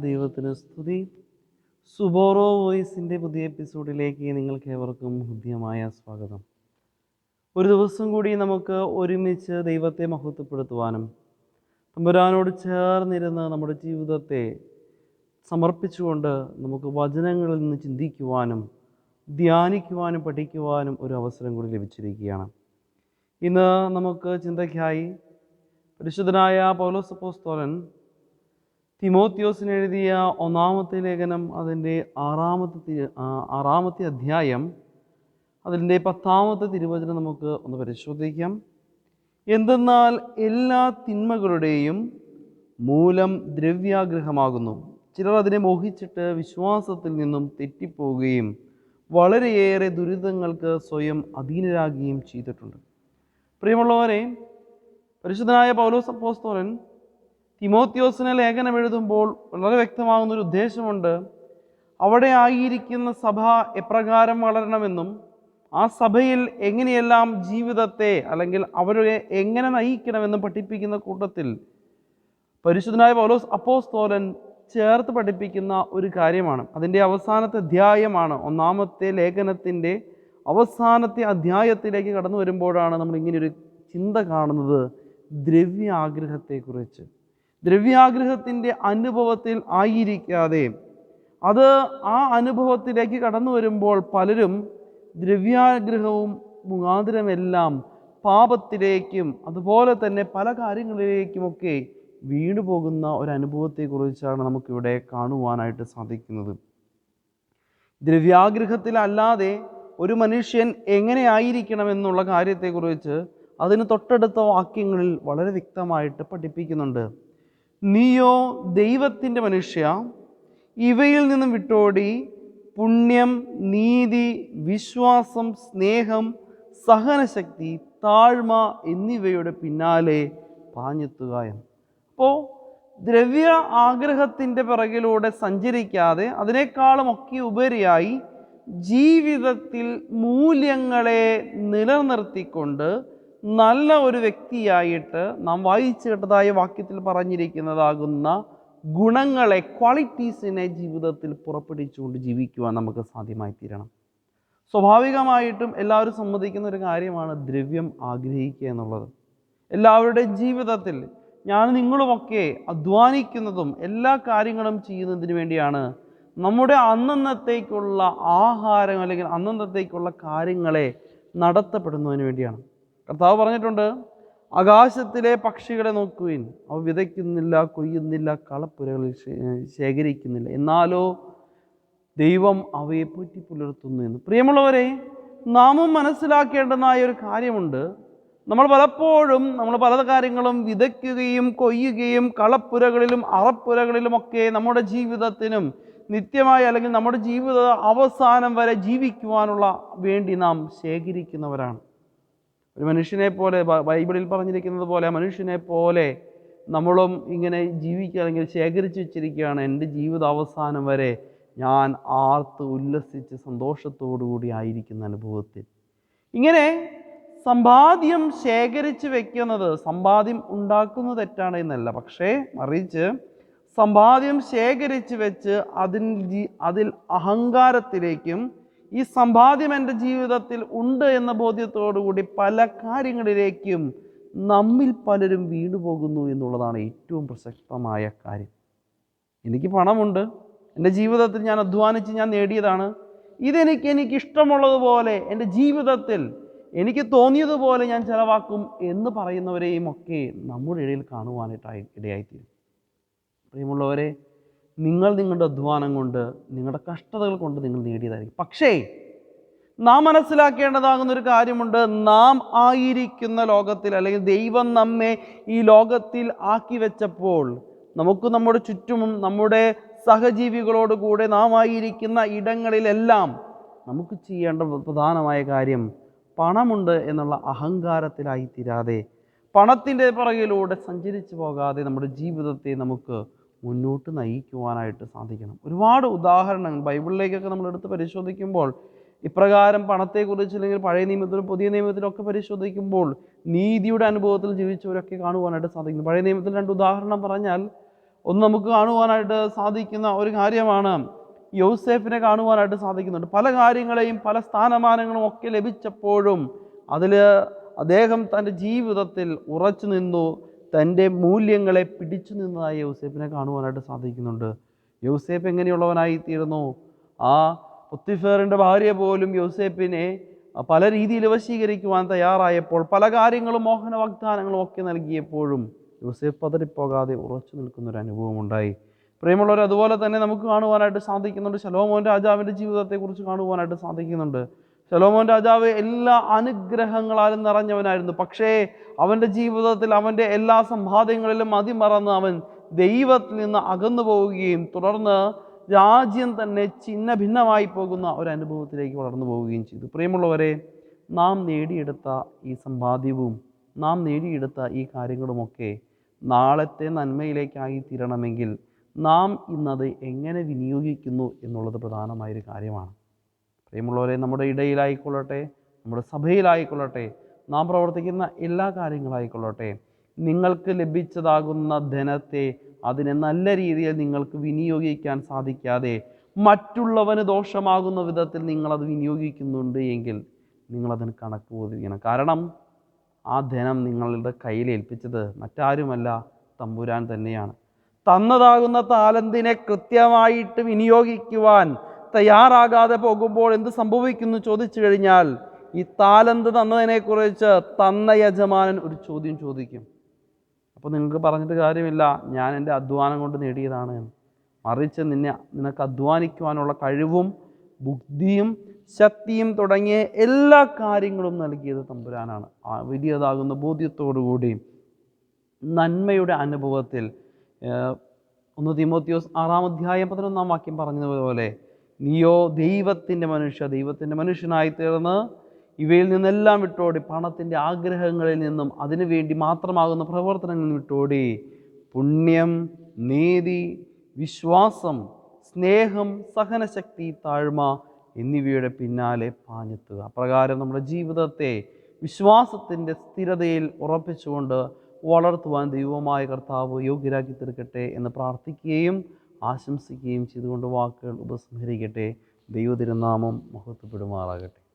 ദൈവത്തിന് സ്തുതി. സുബോറോ വോയിസിന്റെ പുതിയ എപ്പിസോഡിലേക്ക് നിങ്ങൾക്ക് ഏവർക്കും ഹൃദ്യമായ സ്വാഗതം. ഒരു ദിവസം കൂടി നമുക്ക് ഒരുമിച്ച് ദൈവത്തെ മഹത്വപ്പെടുത്തുവാനും തമ്പുരാനോട് ചേർന്നിരുന്ന് നമ്മുടെ ജീവിതത്തെ സമർപ്പിച്ചുകൊണ്ട് നമുക്ക് വചനങ്ങളിൽ നിന്ന് ചിന്തിക്കുവാനും ധ്യാനിക്കുവാനും പഠിക്കുവാനും ഒരു അവസരം കൂടി ലഭിച്ചിരിക്കുകയാണ്. ഇന്ന് നമുക്ക് ചിന്തയ്ക്കായി പരിശുദ്ധനായ പൗലോസപ്പോസ്തോലൻ തിമോത്യോസിന് എഴുതിയ ഒന്നാമത്തെ ലേഖനം അതിന്റെ ആറാമത്തെ ആറാമത്തെ അധ്യായം അതിന്റെ പത്താമത്തെ തിരുവചനം നമുക്ക് ഒന്ന് പരിശോധിക്കാം. എന്തെന്നാൽ എല്ലാ തിന്മകളുടെയും മൂലം ദ്രവ്യാഗ്രഹമാകുന്നു. ചിലർ അതിനെ മോഹിച്ചിട്ട് വിശ്വാസത്തിൽ നിന്നും തെറ്റിപ്പോവുകയും വളരെയേറെ ദുരിതങ്ങൾക്ക് സ്വയം അധീനരാകുകയും ചെയ്തിട്ടുണ്ട്. പ്രിയമുള്ളവരെ പരിശുദ്ധനായ പൗലോസ് അപ്പോസ്തോലൻ തിമോത്യോസിനെ ലേഖനം എഴുതുമ്പോൾ വളരെ വ്യക്തമാകുന്ന ഒരു ഉദ്ദേശമുണ്ട്. അവിടെ ആയിരിക്കുന്ന സഭ എപ്രകാരം വളരണമെന്നും ആ സഭയിൽ എങ്ങനെയെല്ലാം ജീവിതത്തെ അല്ലെങ്കിൽ അവരെ എങ്ങനെ നയിക്കണമെന്ന് പഠിപ്പിക്കുന്ന കൂട്ടത്തിൽ പരിശുദ്ധനായ പൗലോസ് അപ്പോസ്തോലൻ ചേർത്ത് പഠിപ്പിക്കുന്ന ഒരു കാര്യമാണ്. അതിന്റെ അവസാനത്തെ അധ്യായമാണ് ഒന്നാമത്തെ ലേഖനത്തിന്റെ അവസാനത്തെ അധ്യായത്തിലേക്ക് കടന്നു വരുമ്പോഴാണ് നമ്മൾ ഇങ്ങനെയൊരു ചിന്ത കാണുന്നത്. ദ്രവ്യാഗ്രഹത്തെക്കുറിച്ച്. ദ്രവ്യാഗ്രഹത്തിന്റെ അനുഭവത്തിൽ ആയിരിക്കാതെ അത് ആ അനുഭവത്തിലേക്ക് കടന്നു വരുമ്പോൾ പലരും ദ്രവ്യാഗ്രഹവും മുഖാന്തരമെല്ലാം പാപത്തിലേക്കും അതുപോലെ തന്നെ പല കാര്യങ്ങളിലേക്കുമൊക്കെ വീണു പോകുന്ന ഒരു അനുഭവത്തെക്കുറിച്ചാണ് നമുക്കിവിടെ കാണുവാനായിട്ട് സാധിക്കുന്നത്. ദ്രവ്യാഗ്രഹത്തിലല്ലാതെ ഒരു മനുഷ്യൻ എങ്ങനെ ആയിരിക്കണം എന്നുള്ള കാര്യത്തെക്കുറിച്ച് അതിന് തൊട്ടടുത്ത വാക്യങ്ങളിൽ വളരെ വ്യക്തമായിട്ട് പഠിപ്പിക്കുന്നുണ്ട്. നീയോ ദൈവത്തിന്റെ മനുഷ്യ ഇവയിൽ നിന്നും വിട്ടോടി പുണ്യം നീതി വിശ്വാസം സ്നേഹം സഹനശക്തി താഴ്മ എന്നിവയുടെ പിന്നാലെ പാഞ്ഞെത്തുക എന്ന്. അപ്പോൾ ദ്രവ്യ ആഗ്രഹത്തിന്റെ പിറകിലൂടെ സഞ്ചരിക്കാതെ അതിനേക്കാളും ഒക്കെ ഉപരിയായി ജീവിതത്തിൽ മൂല്യങ്ങളെ നിലനിർത്തിക്കൊണ്ട് നല്ല ഒരു വ്യക്തിയായിട്ട് നാം വായിച്ചു കേട്ടതായ വാക്യത്തിൽ പറഞ്ഞിരിക്കുന്നതാകുന്ന ഗുണങ്ങളെ ക്വാളിറ്റീസിനെ ജീവിതത്തിൽ പുറപ്പെടുവിച്ചുകൊണ്ട് ജീവിക്കുവാൻ നമുക്ക് സാധ്യമായി തീരണം. സ്വാഭാവികമായിട്ടും എല്ലാവരും സമ്മതിക്കുന്ന ഒരു കാര്യമാണ് ദ്രവ്യം ആഗ്രഹിക്കുക എന്നുള്ളത്. എല്ലാവരുടെ ജീവിതത്തിൽ ഞാൻ നിങ്ങളുമൊക്കെ അധ്വാനിക്കുന്നതും എല്ലാ കാര്യങ്ങളും ചെയ്യുന്നതിന് വേണ്ടിയാണ് നമ്മുടെ അന്നന്നത്തേക്കുള്ള ആഹാരം അല്ലെങ്കിൽ അന്നന്നത്തേക്കുള്ള കാര്യങ്ങളെ നടത്തപ്പെടുന്നതിന് വേണ്ടിയാണ്. കർത്താവ് പറഞ്ഞിട്ടുണ്ട് ആകാശത്തിലെ പക്ഷികളെ നോക്കുവിൻ. അവ വിതയ്ക്കുന്നില്ല കൊയ്യുന്നില്ല കളപ്പുരകളിൽ ശേഖരിക്കുന്നില്ല. എന്നാലോ ദൈവം അവയെ പോറ്റി പുലർത്തുന്നു എന്ന്. പ്രിയമുള്ളവരെ നാമും മനസ്സിലാക്കേണ്ടതായ ഒരു കാര്യമുണ്ട്. നമ്മൾ പലപ്പോഴും നമ്മൾ പല കാര്യങ്ങളും വിതയ്ക്കുകയും കൊയ്യുകയും കളപ്പുരകളിലും അറപ്പുരകളിലുമൊക്കെ നമ്മുടെ ജീവിതത്തിനും നിത്യമായി അല്ലെങ്കിൽ നമ്മുടെ ജീവിത അവസാനം വരെ ജീവിക്കുവാനുള്ള വേണ്ടി നാം ശേഖരിക്കുന്നവരാണ്. ഒരു മനുഷ്യനെ പോലെ ബൈബിളിൽ പറഞ്ഞിരിക്കുന്നത് പോലെ മനുഷ്യനെ പോലെ നമ്മളും ഇങ്ങനെ ജീവിക്കുക അല്ലെങ്കിൽ ശേഖരിച്ചു വെച്ചിരിക്കുകയാണ്. എന്റെ ജീവിത അവസാനം വരെ ഞാൻ ആർത്ത് ഉല്ലസിച്ച് സന്തോഷത്തോടു കൂടി ആയിരിക്കുന്ന അനുഭവത്തിൽ. ഇങ്ങനെ സമ്പാദ്യം ശേഖരിച്ച് വെക്കുന്നത് സമ്പാദ്യം ഉണ്ടാക്കുന്നത് തെറ്റാണ് എന്നല്ല. പക്ഷേ മറിച്ച് സമ്പാദ്യം ശേഖരിച്ച് വെച്ച് അതിൽ അതിൽ അഹങ്കാരത്തിലേക്കും ഈ സമ്പാദ്യം എന്റെ ജീവിതത്തിൽ ഉണ്ട് എന്ന ബോധ്യത്തോടുകൂടി പല കാര്യങ്ങളിലേക്കും നമ്മിൽ പലരും വീണുപോകുന്നു എന്നുള്ളതാണ് ഏറ്റവും പ്രസക്തമായ കാര്യം. എനിക്ക് പണമുണ്ട്. എന്റെ ജീവിതത്തിൽ ഞാൻ അധ്വാനിച്ച് ഞാൻ നേടിയതാണ്. ഇതെനിക്ക് എനിക്ക് ഇഷ്ടമുള്ളതുപോലെ എന്റെ ജീവിതത്തിൽ എനിക്ക് തോന്നിയതുപോലെ ഞാൻ ചിലവാക്കും എന്ന് പറയുന്നവരെയും ഒക്കെ നമ്മുടെ ഇടയിൽ കാണുവാനായിട്ടായി ഇടയായിത്തീരും. പ്രിയമുള്ളവരെ നിങ്ങൾ നിങ്ങളുടെ അധ്വാനം കൊണ്ട് നിങ്ങളുടെ കഷ്ടതകൾ കൊണ്ട് നിങ്ങൾ നേടിയതായിരിക്കും. പക്ഷേ നാം മനസ്സിലാക്കേണ്ടതാകുന്ന ഒരു കാര്യമുണ്ട്. നാം ആയിരിക്കുന്ന ലോകത്തിൽ അല്ലെങ്കിൽ ദൈവം നമ്മെ ഈ ലോകത്തിൽ ആക്കി വെച്ചപ്പോൾ നമുക്ക് നമ്മുടെ ചുറ്റും നമ്മുടെ സഹജീവികളോട് കൂടെ നാം ആയിരിക്കുന്ന ഇടങ്ങളിലെല്ലാം നമുക്ക് ചെയ്യേണ്ട പ്രധാനമായ കാര്യം പണമുണ്ട് എന്നുള്ള അഹങ്കാരത്തിലായി തീരാതെ പണത്തിന്റെ പിറകിലൂടെ സഞ്ചരിച്ചു പോകാതെ നമ്മുടെ ജീവിതത്തെ നമുക്ക് മുന്നോട്ട് നയിക്കുവാനായിട്ട് സാധിക്കണം. ഒരുപാട് ഉദാഹരണങ്ങൾ ബൈബിളിലേക്കൊക്കെ നമ്മൾ എടുത്ത് പരിശോധിക്കുമ്പോൾ ഇപ്രകാരം പണത്തെക്കുറിച്ച് അല്ലെങ്കിൽ പഴയ നിയമത്തിലും പുതിയ നിയമത്തിലും ഒക്കെ പരിശോധിക്കുമ്പോൾ നീതിയുടെ അനുഭവത്തിൽ ജീവിച്ചവരൊക്കെ കാണുവാനായിട്ട് സാധിക്കുന്നു. പഴയ നിയമത്തിൽ രണ്ട് ഉദാഹരണം പറഞ്ഞാൽ ഒന്ന് നമുക്ക് കാണുവാനായിട്ട് സാധിക്കുന്ന ഒരു കാര്യമാണ് യൗസേഫിനെ കാണുവാനായിട്ട് സാധിക്കുന്നുണ്ട്. പല കാര്യങ്ങളെയും പല സ്ഥാനമാനങ്ങളും ഒക്കെ ലഭിച്ചപ്പോഴും അതിൽ അദ്ദേഹം തന്റെ ജീവിതത്തിൽ ഉറച്ചു നിന്നു തന്റെ മൂല്യങ്ങളെ പിടിച്ചു നിന്നതായി യൗസേഫിനെ കാണുവാനായിട്ട് സാധിക്കുന്നുണ്ട്. യൗസേഫ് എങ്ങനെയുള്ളവനായി തീർന്നു ആ ഒത്തിഫേറിന്റെ ഭാര്യ പോലും യൗസേപ്പിനെ പല രീതിയിൽ വശീകരിക്കുവാൻ തയ്യാറായപ്പോൾ പല കാര്യങ്ങളും മോഹന വാഗ്ദാനങ്ങളും ഒക്കെ നൽകിയപ്പോഴും യൂസേഫ് പതറിപ്പോകാതെ ഉറച്ചു നിൽക്കുന്ന ഒരു അനുഭവം ഉണ്ടായി പ്രിയമുള്ളവർ അതുപോലെ തന്നെ നമുക്ക് കാണുവാനായിട്ട് സാധിക്കുന്നുണ്ട്. ശലോമോൻ രാജാവിന്റെ ജീവിതത്തെക്കുറിച്ച് കാണുവാനായിട്ട് സാധിക്കുന്നുണ്ട്. ശലോമോൻ രാജാവ് എല്ലാ അനുഗ്രഹങ്ങളാലും നിറഞ്ഞവനായിരുന്നു. പക്ഷേ അവന്റെ ജീവിതത്തിൽ അവന്റെ എല്ലാ സമ്പാദ്യങ്ങളിലും മതിമറന്ന് അവൻ ദൈവത്തിൽ നിന്ന് അകന്നു പോവുകയും തുടർന്ന് രാജ്യം തന്നെ ചിന്ന ഭിന്നമായി പോകുന്ന ഒരു അനുഭവത്തിലേക്ക് വളർന്നു പോവുകയും ചെയ്തു. പ്രിയമുള്ളവരെ നാം നേടിയെടുത്ത ഈ സമ്പാദ്യവും നാം നേടിയെടുത്ത ഈ കാര്യങ്ങളുമൊക്കെ നാളത്തെ നന്മയിലേക്കായി തീരണമെങ്കിൽ നാം ഇന്നത് എങ്ങനെ വിനിയോഗിക്കുന്നു എന്നുള്ളത് പ്രധാനമായൊരു കാര്യമാണ്. പ്രിയമുള്ളവരെ നമ്മുടെ ഇടയിലായിക്കൊള്ളട്ടെ നമ്മുടെ സഭയിലായിക്കൊള്ളട്ടെ നാം പ്രവർത്തിക്കുന്ന എല്ലാ കാര്യങ്ങളായിക്കൊള്ളട്ടെ നിങ്ങൾക്ക് ലഭിച്ചതാകുന്ന ധനത്തെ അതിനെ നല്ല രീതിയിൽ നിങ്ങൾക്ക് വിനിയോഗിക്കാൻ സാധിക്കാതെ മറ്റുള്ളവന് ദോഷമാകുന്ന വിധത്തിൽ നിങ്ങളത് വിനിയോഗിക്കുന്നുണ്ട് എങ്കിൽ നിങ്ങളതിന് കണക്ക് ബോധിപ്പിക്കണം കാരണം ആ ധനം നിങ്ങളുടെ കയ്യിൽ ഏൽപ്പിച്ചത് മറ്റാരുമല്ല തമ്പുരാൻ തന്നെയാണ്. തന്നതാകുന്ന താലന്തിനെ കൃത്യമായിട്ട് വിനിയോഗിക്കുവാൻ തയ്യാറാകാതെ പോകുമ്പോൾ എന്ത് സംഭവിക്കുന്നു ചോദിച്ചു കഴിഞ്ഞാൽ ഈ താലന്ത് തന്നതിനെക്കുറിച്ച് തന്ന യജമാനൻ ഒരു ചോദ്യം ചോദിക്കും. അപ്പോൾ നിങ്ങൾക്ക് പറഞ്ഞിട്ട് കാര്യമില്ല ഞാൻ എന്റെ അധ്വാനം കൊണ്ട് നേടിയതാണ് എന്ന്. മറിച്ച് നിന്നെ നിനക്ക് അധ്വാനിക്കുവാനുള്ള കഴിവും ബുദ്ധിയും ശക്തിയും തുടങ്ങിയ എല്ലാ കാര്യങ്ങളും നൽകിയത് തമ്പുരാനാണ്. വലിയതാകുന്ന ബോധ്യത്തോടുകൂടി നന്മയുടെ അനുഭവത്തിൽ ഒന്ന് തിമോത്തിയോസ് ആറാം അധ്യായം പതിനൊന്നാം വാക്യം പറഞ്ഞതുപോലെ നീയോ ദൈവത്തിന്റെ മനുഷ്യ ദൈവത്തിന്റെ മനുഷ്യനായി തീർന്ന് ഇവയിൽ നിന്നെല്ലാം വിട്ടോടി പണത്തിന്റെ ആഗ്രഹങ്ങളിൽ നിന്നും അതിനു വേണ്ടി മാത്രമാകുന്ന പ്രവർത്തനങ്ങളിൽ വിട്ടോടി. പുണ്യം നീതി വിശ്വാസം സ്നേഹം സഹനശക്തി താഴ്മ എന്നിവയുടെ പിന്നാലെ പാഞ്ഞെത്തുക. അപ്രകാരം നമ്മുടെ ജീവിതത്തെ വിശ്വാസത്തിന്റെ സ്ഥിരതയിൽ ഉറപ്പിച്ചുകൊണ്ട് വളർത്തുവാൻ ദൈവമായ കർത്താവ് യോഗ്യരാക്കി തീർക്കട്ടെ എന്ന് പ്രാർത്ഥിക്കുകയും ആശംസിക്കുകയും ചെയ്തുകൊണ്ട് വാക്കുകൾ ഉപസംഹരിക്കട്ടെ. ദൈവതിരുനാമം മഹത്വപ്പെടുമാറാകട്ടെ.